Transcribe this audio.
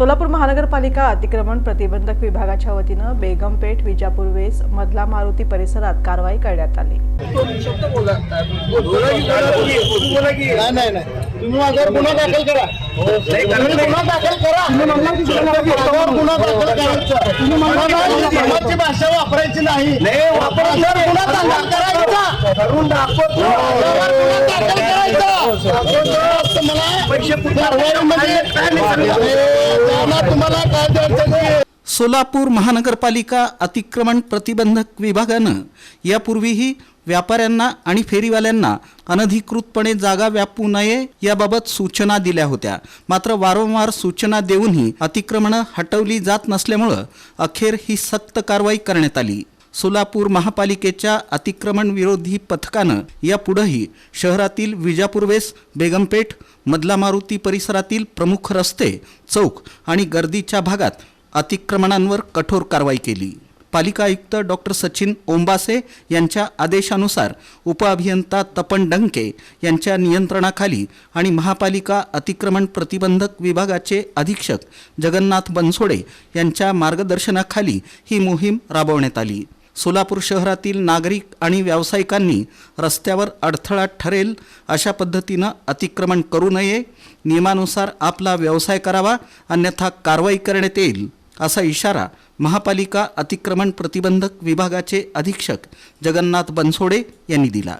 सोलापूर महानगरपालिका अतिक्रमण प्रतिबंधक विभागाच्या वतीनं बेगमपेठ विजापूर वेस मधला मारुती परिसरात कारवाई करण्यात आली. नाही नाही नाही. गुन्हा दाखल करा. तुम्ही गुन्हा दाखल करा. करायचा तुम्ही म्हणला ना, समाजची भाषा वापरायची नाही. सोलापूर महानगरपालिका अतिक्रमण प्रतिबंधक विभागानं यापूर्वीही व्यापाऱ्यांना आणि फेरीवाल्यांना अनधिकृतपणे जागा व्यापू नये याबाबत सूचना दिल्या होत्या. मात्र वारंवार सूचना देऊनही अतिक्रमणं हटवली जात नसल्यामुळं अखेर ही सक्त कारवाई करण्यात आली. सोलापूर महापालिकेच्या अतिक्रमण विरोधी पथकानं यापुढंही शहरातील विजापूरवेस बेगमपेठ मधला मारुती परिसरातील प्रमुख रस्ते चौक आणि गर्दीच्या भागात अतिक्रमणांवर कठोर कारवाई केली. पालिका आयुक्त डॉक्टर सचिन ओंबासे यांच्या आदेशानुसार उपअभियंता तपन डंके यांच्या नियंत्रणाखाली आणि महापालिका अतिक्रमण प्रतिबंधक विभागाचे अधीक्षक जगन्नाथ बनसोडे यांच्या मार्गदर्शनाखाली ही मोहीम राबवण्यात आली. सोलापूर शहरातील नागरिक आणि व्यावसायिकांनी रस्त्यावर अडथळा ठरेल अशा पद्धतीनं अतिक्रमण करू नये. नियमानुसार आपला व्यवसाय करावा अन्यथा कारवाई करण्यात येईल असा इशारा महापालिका अतिक्रमण प्रतिबंधक विभागाचे अधीक्षक जगन्नाथ बनसोडे यांनी दिला.